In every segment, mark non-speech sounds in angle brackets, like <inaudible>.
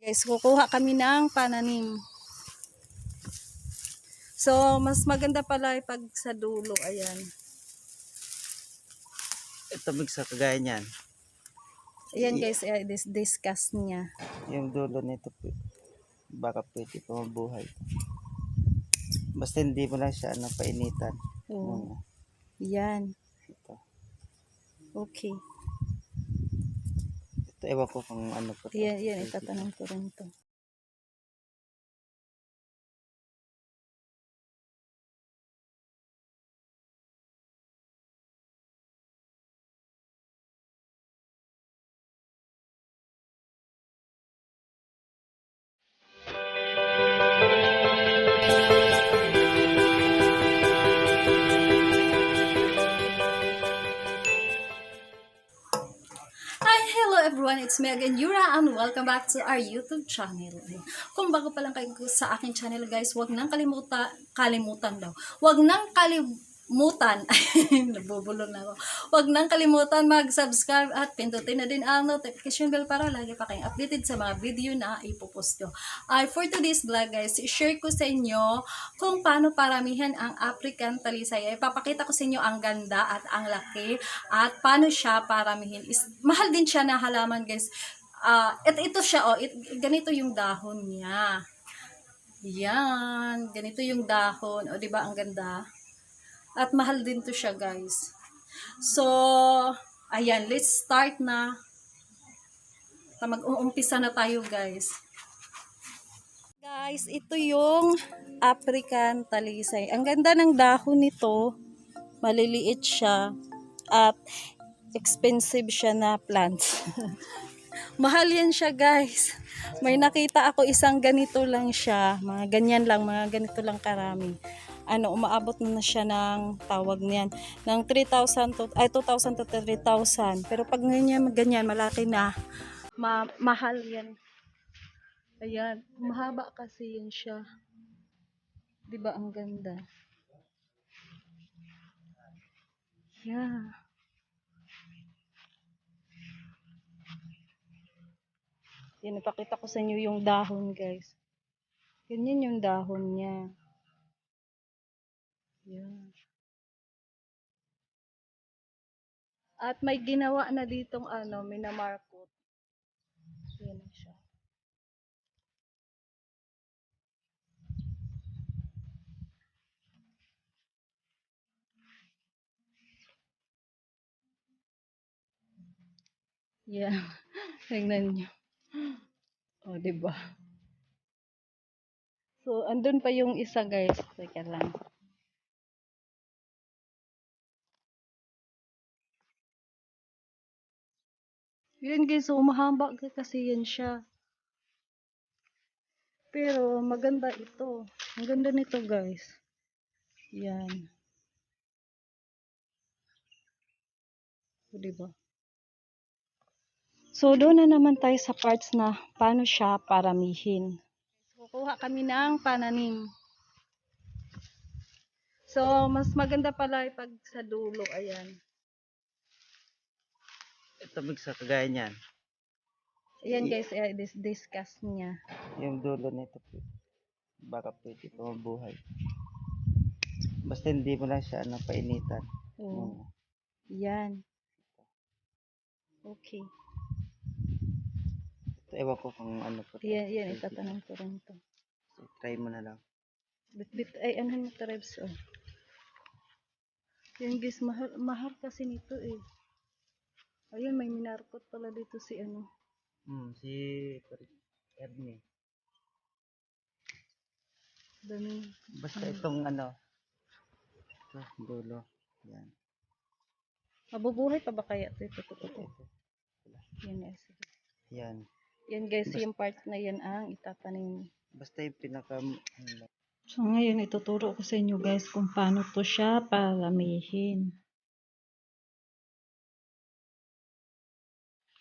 Guys, kukuha kami ng pananim. So, mas maganda pala pag sa dulo. Ayan. Ito sa kagaya niyan. Ayan guys, eh, dis discuss niya. Yung dulo nito, baka pwede pa mabuhay. Basta hindi mo lang siya ano, painitan. Oo. Muna. Yan. Ito. Okay. Ito, ewan ko kung ano pa. to. Yan, yan. Itatanong ko rin to. It's me again, Yura, and welcome back to our YouTube channel. Kung bago pa lang kayo sa aking channel, guys, wag nang kalimutan, kalimutan daw. Wag nang kalimutan, <laughs> nabubulong na ako. Wag nang kalimutan mag-subscribe at pindutin na din ang notification bell para lagi pa kayong updated sa mga video na ipopost ko. Ay, for today's vlog, guys, share ko sa inyo kung paano paramihan ang African talisay. Ay, papakita ko sa inyo ang ganda at ang laki at paano siya paramihin. Is, mahal din siya na halaman, guys. Ito, ito siya, oh, it, ganito yung dahon niya. Yan, ganito yung dahon. O, di ba ang ganda? At mahal din to siya, guys. So, ayan, let's start na. Mag-uumpisa na tayo, guys. Guys, ito yung African talisay. Ang ganda ng dahon nito. Maliliit siya. At expensive siya na plant. <laughs> Mahal yan siya guys. May nakita ako isang ganito lang siya. Mga ganyan lang, mga ganito lang karami. Ano, umaabot na siya ng tawag niyan. Ng 3,000 to, ay 2,000 to 3,000. Pero pag ganyan, ganyan, malaki na. Ma- mahal yan. Ayan, mahaba kasi yun siya. 'Di ba ang ganda? Yeah. Yan, ipakita ko sa inyo yung dahon, guys. Ganyan yung dahon niya. Yan. At may ginawa na ditong ano, minamarkot. Yan siya. Yeah. <laughs> Tingnan nyo. O, oh, diba? So, andun pa yung isa, guys. Teka lang. Yun, guys. So, mahaba ka- kasi yan siya. Pero, maganda ito. Ang ganda nito, guys. Yan. O, diba? So, doon na naman tayo sa parts na paano siya paramihin. Kukuha kami ng pananim. So, mas maganda pala pag sa dulo. Ayan. Ito sa kagaya niyan. Ayan guys, eh, dis discuss niya. Yung dulo nito, p- baka pwede pa mabuhay. Basta hindi mo lang siya ano, painitan. Oo. Yan. Okay. Ito, ewan ko kung ano pa. to. Yan, yan. Itatanong ko rin to. So, try mo na lang. Bit, bit, ay, ano mo tribes, oh. Yan guys, mahal, mahal kasi nito eh. Ayun, may minarkot pala dito si ano. Hmm, si Ernie. Dami. Basta itong ano. Ito, dulo. Yan. Mabubuhay pa ba kaya ito? Ito, ito, ito. Yan, eh, sige. Yan. Yan guys, yung part na yan ang itatanim. Basta yung pinaka... ano, So ngayon ituturo ko sa inyo guys kung paano to siya paramihin.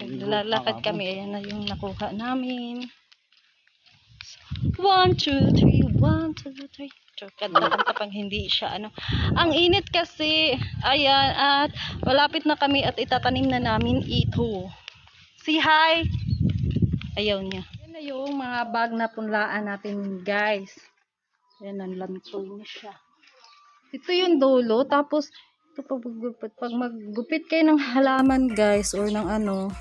Lalakad kami, ayan na yung nakuha namin. One, two, three, one, two, three. Kanta-kanta pang hindi siya, ano. Ang init kasi, ayan, at malapit na kami at itatanim na namin ito. Si hi! Ayaw niya. Yan na yung mga bag na punlaan natin, guys. Ayan, ang lantol na siya. Ito yung dulo, tapos ito pag maggupit, pag maggupit kayo ng halaman, guys, or ng ano,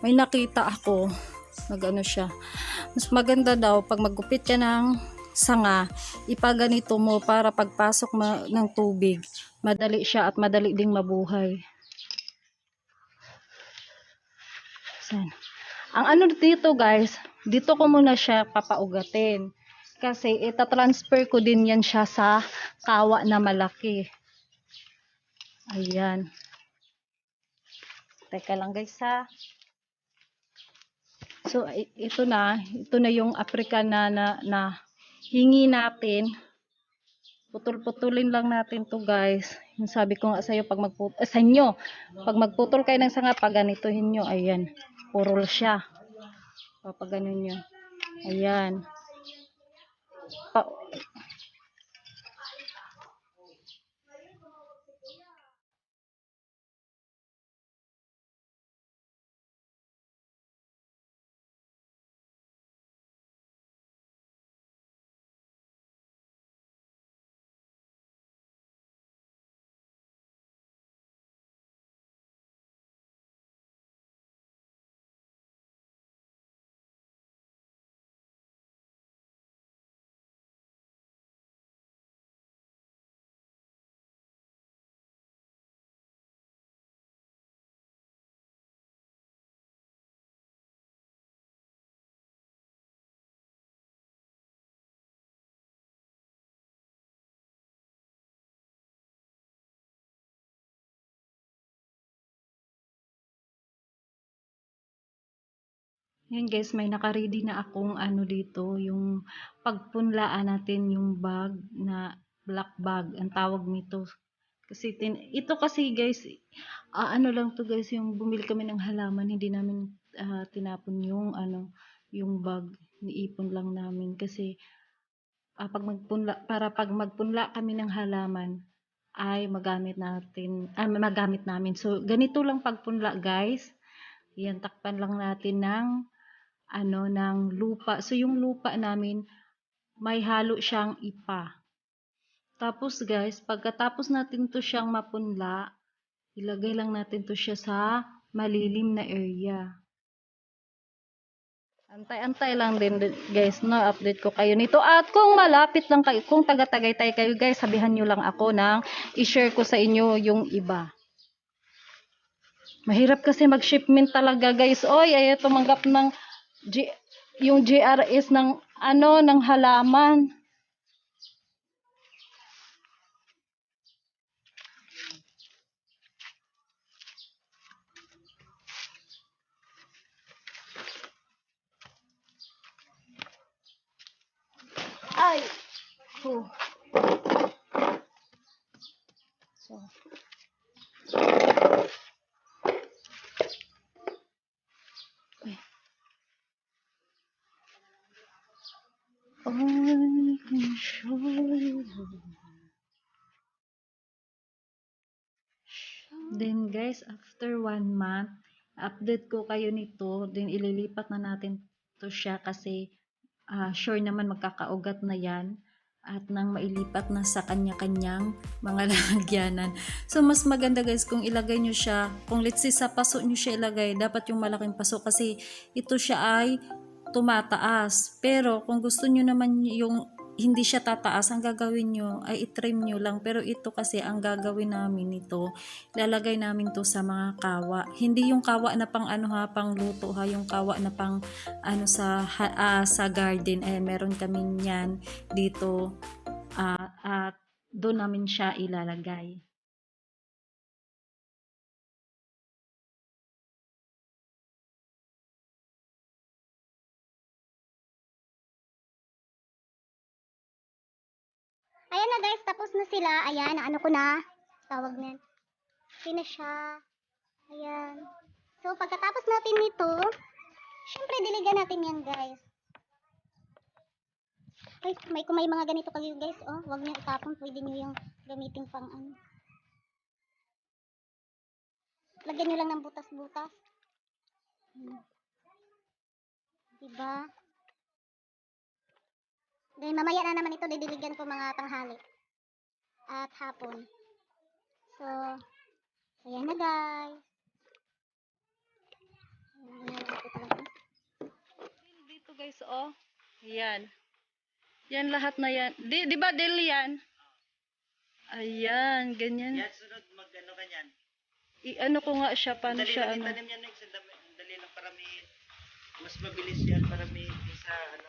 may nakita ako, nag-ano siya. Mas maganda daw, pag maggupit ka ng sanga, ipaganito mo para pagpasok ma- ng tubig, madali siya at madali ding mabuhay. San? Ang ano dito guys, dito ko muna siya papaugatin. Kasi ita-transfer ko din yan siya sa kawa na malaki. Ayan. Teka lang guys ha. So ito na, ito na yung African na, na, na hingi natin. Putol-putulin lang natin to guys. Yung sabi ko nga sa'yo, pag magputol, eh, sa inyo, pag magputol kayo ng sanga, pag ganituhin nyo, ayan, purol siya. Pag ganun nyo. Ayan. Pa- Yan guys, may naka-ready na akong ano dito, yung pagpunlaan natin yung bag na black bag, ang tawag nito. Kasi tin ito kasi guys, ah, ano lang to guys, yung bumili kami ng halaman, hindi namin ah, tinapon yung ano, yung bag, niipon lang namin kasi ah, pag magpunla para pag magpunla kami ng halaman ay magamit natin, ah, magamit namin. So ganito lang pagpunla guys. Yan takpan lang natin ng ano ng lupa. So yung lupa namin may halo siyang ipa. Tapos guys, pagkatapos natin to siyang mapunla, ilagay lang natin to siya sa malilim na area. Antay-antay lang din guys, no? Update ko kayo nito. At kung malapit lang kayo, kung taga-tagaytay kayo guys, sabihan nyo lang ako nang i-share ko sa inyo yung iba. Mahirap kasi mag-shipment talaga guys. Oy, ay tumanggap ng G yung GRS ng ano, ng halaman. Ay! Oh. So. Ay. I can show you. Then guys, after one month, update ko kayo nito. Then ililipat na natin to siya kasi ah, sure naman magkakaugat na yan at nang mailipat na sa kanya-kanyang mga <laughs> lalagyanan. So, mas maganda guys kung ilagay nyo siya, kung let's say sa paso nyo siya ilagay, dapat yung malaking paso kasi ito siya ay tumataas. Pero kung gusto nyo naman yung hindi siya tataas, ang gagawin nyo ay itrim nyo lang. Pero ito kasi, ang gagawin namin ito, lalagay namin to sa mga kawa. Hindi yung kawa na pang ano ha, pang luto ha, yung kawa na pang ano sa ha, ah, sa garden. Eh, meron kami niyan dito ah, at doon namin siya ilalagay. Ayan na guys, tapos na sila. Ayan, ano ko na. Tawag na. Okay siya. Ayan. So, pagkatapos natin nito, syempre, diligan natin yan guys. Ay, may, kung may mga ganito kayo guys, oh, wag niyo itapon. Pwede niyo yung gamitin pang ano. Lagyan niyo lang ng butas-butas. Hmm. Diba? Then mamaya na naman ito didiligan ko mga tanghali. At hapon. So, ayan na guys. Ayan. Dito guys, oh. Yan. Yan lahat na yan. Di, di ba del yan? Ayan, ganyan. Yan, sunod, mag-ano ka yan. I-ano ko nga siya, paano Dali siya, lang ano. itanim yan, Nex. Ang dami- ang Dali lang para may, mas mabilis yan para may, may sa, ano,